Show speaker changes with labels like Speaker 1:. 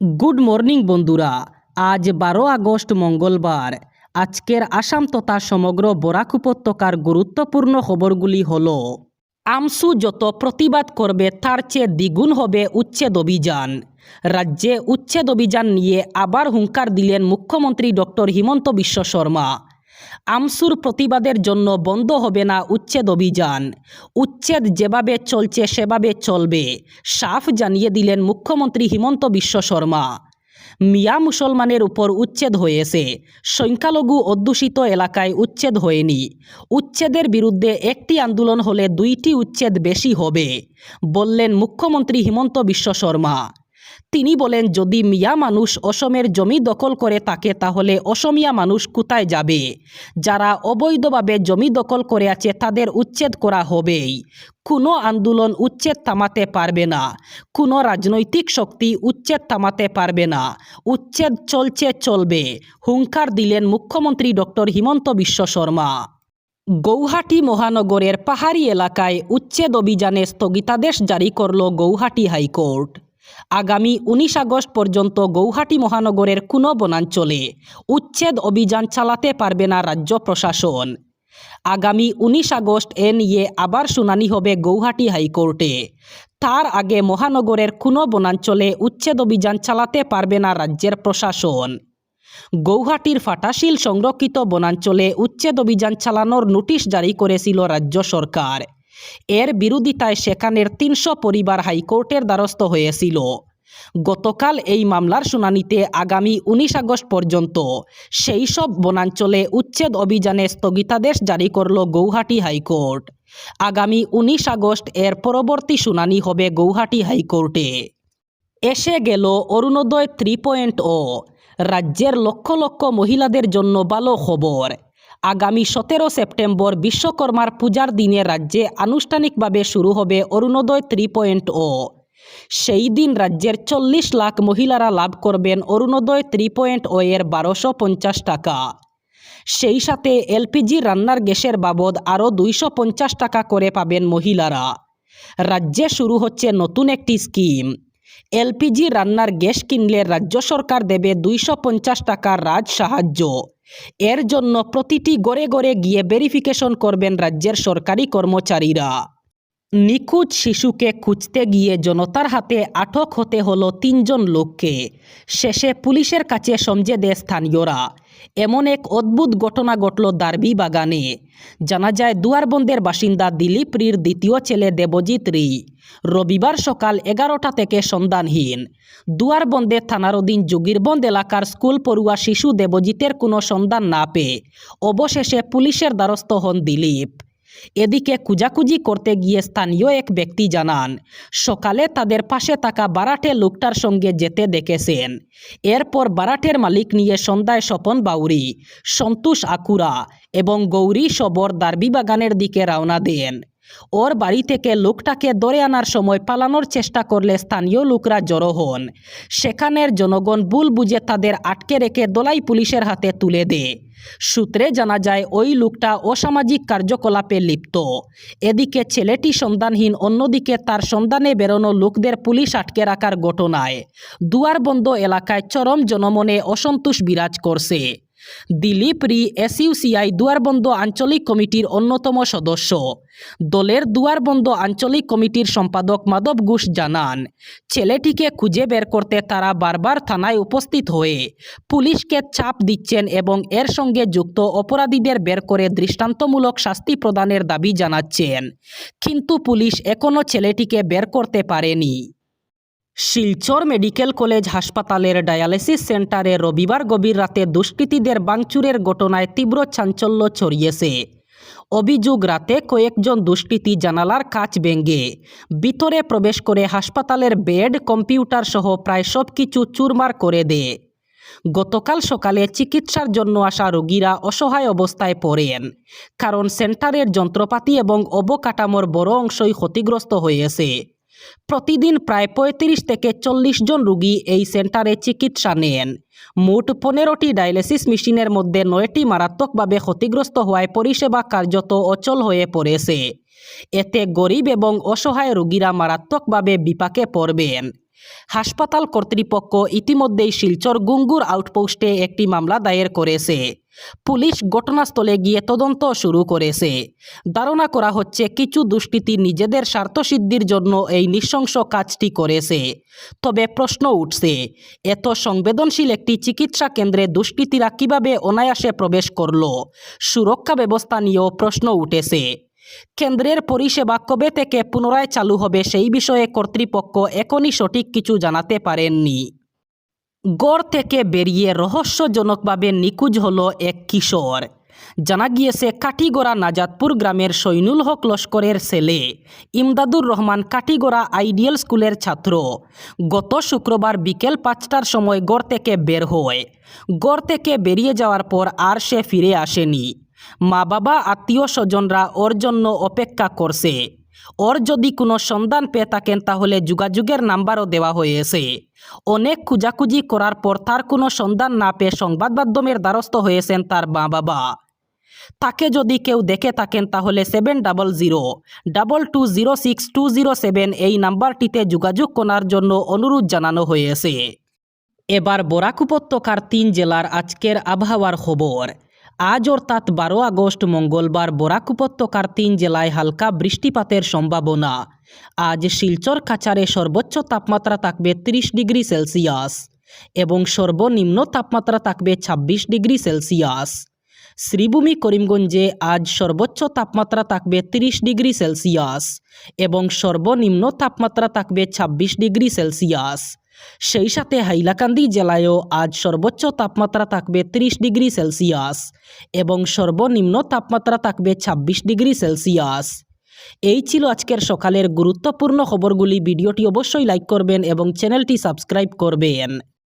Speaker 1: Good morning বন্ধুরা। আজ বারো আগস্ট মঙ্গলবার। আজকের আসাম তথা সমগ্র বরাক উপত্যকার গুরুত্বপূর্ণ খবরগুলি হল, আমসু যত প্রতিবাদ করবে তার চেয়ে দ্বিগুণ হবে উচ্ছেদ অভিযান। রাজ্যে উচ্ছেদ অভিযান নিয়ে আবার হুঙ্কার দিলেন মুখ্যমন্ত্রী ডক্টর হিমন্ত বিশ্ব শর্মা। আমসুর প্রতিবাদের জন্য বন্ধ হবে না উচ্ছেদ অভিযান। উচ্ছেদ যেভাবে চলছে, সেভাবে চলবে, সাফ জানিয়ে দিলেন মুখ্যমন্ত্রী হিমন্ত বিশ্ব শর্মা। মিয়া মুসলমানের উপর উচ্ছেদ হয়েছে। সংখ্যালঘু অধ্যুষিত এলাকায় উচ্ছেদ হয়নি। উচ্ছেদের বিরুদ্ধে একটি আন্দোলন হলে দুইটি উচ্ছেদ বেশি হবে, বললেন মুখ্যমন্ত্রী হিমন্ত বিশ্ব শর্মা। তিনি বলেন, যদি মিয়া মানুষ অসমের জমি দখল করে থাকে, তাহলে অসমিয়া মানুষ কোথায় যাবে? যারা অবৈধভাবে জমি দখল করে আছে, তাদের উচ্ছেদ করা হবেই। কোনো আন্দোলন উচ্ছেদ থামাতে পারবে না। কোনো রাজনৈতিক শক্তি উচ্ছেদ থামাতে পারবে না। উচ্ছেদ চলছে, চলবে। হুঙ্কার দিলেন মুখ্যমন্ত্রী ডক্টর হিমন্ত বিশ্ব শর্মা। গৌহাটি মহানগরের পাহাড়ি এলাকায় উচ্ছেদ অভিযানে স্থগিতাদেশ জারি করল গৌহাটি হাইকোর্ট। আগামী উনিশ আগস্ট পর্যন্ত গৌহাটি মহানগরের কোনো বনাঞ্চলে উচ্ছেদ অভিযান চালাতে পারবে না রাজ্য প্রশাসন। আগামী উনিশ আগস্ট এ নিয়ে আবার শুনানি হবে গৌহাটি হাইকোর্টে। তার আগে মহানগরের কোনো বনাঞ্চলে উচ্ছেদ অভিযান চালাতে পারবে না রাজ্যের প্রশাসন। গৌহাটির ফাটাশিল সংরক্ষিত বনাঞ্চলে উচ্ছেদ অভিযান চালানোর নোটিশ জারি করেছিল রাজ্য সরকার। এর বিরোধিতায় সেখানের তিনশো পরিবার হাইকোর্টের দ্বারস্থ হয়েছিল। গতকাল এই মামলার শুনানিতে আগামী উনিশ আগস্ট পর্যন্ত সেই সব বনাঞ্চলে উচ্ছেদ অভিযানে স্থগিতাদেশ জারি করল গৌহাটি হাইকোর্ট। আগামী উনিশ আগস্ট এর পরবর্তী শুনানি হবে গৌহাটি হাইকোর্টে। এসে গেল অরুণোদয় থ্রি পয়েন্ট ও। রাজ্যের লক্ষ লক্ষ মহিলাদের জন্য ভালো খবর। আগামী সতেরো সেপ্টেম্বর বিশ্বকর্মার পূজার দিনে রাজ্যে আনুষ্ঠানিকভাবে শুরু হবে অরুণোদয় থ্রি পয়েন্ট ও। সেই দিন রাজ্যের চল্লিশ লাখ মহিলারা লাভ করবেন অরুণোদয় থ্রি পয়েন্ট ও এর বারোশো পঞ্চাশ টাকা। সেই সাথে এলপিজি রান্নার গ্যাসের বাবদ আরও দুইশো পঞ্চাশ টাকা করে পাবেন মহিলারা। রাজ্যে শুরু হচ্ছে নতুন একটি স্কিম। এলপিজি রান্নার গ্যাস কিনলে রাজ্য সরকার দেবে দুইশো টাকার রাজ সাহায্য। এর জন্য প্রতিটি গড়ে গড়ে গিয়ে ভেরিফিকেশন করবেন রাজ্যের সরকারি কর্মচারীরা। নিখোঁজ শিশুকে খুঁজতে গিয়ে জনতার হাতে আটক হতে হলো তিনজন লোককে। শেষে পুলিশের কাছে সমঝে দেয় স্থানীয়রা। এমন এক অদ্ভুত ঘটনা ঘটল দার্বি বাগানে। জানা যায় দুয়ারবন্দের বাসিন্দা দিলীপ রির দ্বিতীয় ছেলে দেবজিৎ রি। রবিবার সকাল এগারোটা থেকে সন্ধানহীন। দুয়ারবন্দে থানার অধীন যোগীরবন্দ এলাকার স্কুল পড়ুয়া শিশু দেবজিতের কোনো সন্ধান না পেয়ে অবশেষে পুলিশের দ্বারস্থ হন দিলীপ। এদিকে কুজাকুজি করতে গিয়ে স্থানীয় এক ব্যক্তি জানান, সকালে তাদের পাশে থাকা বারাটে লোকটার সঙ্গে যেতে দেখেছেন। এরপর বারাটের মালিক নিয়ে সন্ধ্যায় স্বপন বাউরি, সন্তোষ আকুরা এবং গৌরী সবর দারবি বাগানের দিকে রওনা দেন। ওর বাড়ি থেকে লোকটাকে ধরে আনার সময় পালানোর চেষ্টা করলে স্থানীয় লোকরা জড়ো হন। সেখানের জনগণ ভুল বুঝে তাদের আটকে রেখে দোলাই পুলিশের হাতে তুলে দেয়। সূত্রে জানা যায়, ওই লোকটা অসামাজিক কার্যকলাপে লিপ্ত। এদিকে ছেলেটি সন্ধানহীন, অন্যদিকে তার সন্ধানে বেরোনো লোকদের পুলিশ আটকে রাখার ঘটনায় দুয়ারবন্দ এলাকায় চরম জনমনে অসন্তোষ বিরাজ করছে। দিলীপ রি এসইউসিআই দুয়ারবন্দ আঞ্চলিক কমিটির অন্যতম সদস্য। দলের দুয়ারবন্দ আঞ্চলিক কমিটির সম্পাদক মাধব ঘোষ জানান, ছেলেটিকে খুঁজে বের করতে তারা বারবার থানায় উপস্থিত হয়ে পুলিশকে চাপ দিচ্ছেন এবং এর সঙ্গে যুক্ত অপরাধীদের বের করে দৃষ্টান্তমূলক শাস্তি প্রদানের দাবি জানাচ্ছেন। কিন্তু পুলিশ এখনও ছেলেটিকে বের করতে পারেনি। শিলচর মেডিকেল কলেজ হাসপাতালের ডায়ালিসিস সেন্টারে রবিবার গভীর রাতে দুষ্কৃতীদের বাংচুরের ঘটনায় তীব্র চাঞ্চল্য ছড়িয়েছে। অভিযোগ, রাতে কয়েকজন দুষ্কৃতী জানালার কাচ ভেঙে ভিতরে প্রবেশ করে হাসপাতালের বেড, কম্পিউটার সহ প্রায় সব কিছু চুরমার করে দেয়। গতকাল সকালে চিকিৎসার জন্য আসা রোগীরা অসহায় অবস্থায় পড়েন, কারণ সেন্টারের যন্ত্রপাতি এবং অবকাঠামোর বড় অংশই ক্ষতিগ্রস্ত হয়েছে। প্রতিদিন প্রায় পঁয়ত্রিশ থেকে চল্লিশ জন রুগী এই সেন্টারে চিকিৎসা নেন। মোট পনেরোটি ডায়ালিসিস মেশিনের মধ্যে নয়টি মারাত্মকভাবে ক্ষতিগ্রস্ত হওয়ায় পরিষেবা কার্যত অচল হয়ে পড়েছে। এতে গরিব এবং অসহায় রোগীরা মারাত্মকভাবে বিপাকে পড়বেন। হাসপাতাল কর্তৃপক্ষ ইতিমধ্যেই শিলচর গুঙ্গুর আউটপোস্টে একটি মামলা দায়ের করেছে। পুলিশ ঘটনাস্থলে গিয়ে তদন্ত শুরু করেছে। ধারণা করা হচ্ছে কিছু দুষ্কৃতী নিজেদের স্বার্থসিদ্ধির জন্য এই নৃশংস কাজটি করেছে। তবে প্রশ্ন উঠছে, এত সংবেদনশীল একটি চিকিৎসা কেন্দ্রে দুষ্কৃতীরা কীভাবে অনায়াসে প্রবেশ করল? সুরক্ষা ব্যবস্থা নিয়েও প্রশ্ন উঠেছে। কেন্দ্রের পরিষেবা কবে থেকে পুনরায় চালু হবে সেই বিষয়ে কর্তৃপক্ষ এখনই সঠিক কিছু জানাতে পারেননি। গড় থেকে বেরিয়ে রহস্যজনকভাবে নিখোঁজ হলো এক কিশোর। জানা গিয়েছে, কাঠিগড়া নাজাদপুর গ্রামের সৈনুল হক লস্করের ছেলে, ইমদাদুর রহমান কাঠিগড়া আইডিয়াল স্কুলের ছাত্র। গত শুক্রবার বিকেল পাঁচটার সময় গড় থেকে বের হয়। গড় থেকে বেরিয়ে যাওয়ার পর আর সে ফিরে আসেনি। মা বাবা আত্মীয় স্বজনরা ওর জন্য অপেক্ষা করছে। ওর যদি কোনো সন্ধান পেয়ে থাকেন, তাহলে যোগাযোগের নাম্বারও দেওয়া হয়েছে। অনেক খুঁজাখুঁজি করার পর তার কোনো সন্ধান না পেয়ে সংবাদ মাধ্যমের দ্বারস্থ হয়েছেন তার মা বাবা তাকে যদি কেউ দেখে থাকেন, তাহলে seven double zero double two zero six two zero seven এই নাম্বারটিতে যোগাযোগ করার জন্য অনুরোধ জানানো হয়েছে। এবার বরাক উপত্যকার তিন জেলার আজকের আবহাওয়ার খবর। আজ অর্থাৎ বারো আগস্ট, মঙ্গলবার বরাক উপত্যকার তিন জেলায় হালকা বৃষ্টিপাতের সম্ভাবনা। আজ শিলচর কাছারে সর্বোচ্চ তাপমাত্রা থাকবে তিরিশ ডিগ্রি সেলসিয়াস এবং সর্বনিম্ন তাপমাত্রা থাকবে ছাব্বিশ ডিগ্রি সেলসিয়াস। শ্রীভূমি করিমগঞ্জে আজ সর্বোচ্চ তাপমাত্রা থাকবে তিরিশ ডিগ্রি সেলসিয়াস এবং সর্বনিম্ন তাপমাত্রা থাকবে ছাব্বিশ ডিগ্রি সেলসিয়াস। সেই সাথে হাইলাকান্দি জেলায়ও আজ সর্বোচ্চ তাপমাত্রা থাকবে তিরিশ ডিগ্রি সেলসিয়াস এবং সর্বনিম্ন তাপমাত্রা থাকবে ছাব্বিশ ডিগ্রি সেলসিয়াস। এই ছিল আজকের সকালের গুরুত্বপূর্ণ খবরগুলি। ভিডিওটি অবশ্যই লাইক করবেন এবং চ্যানেলটি সাবস্ক্রাইব করবেন।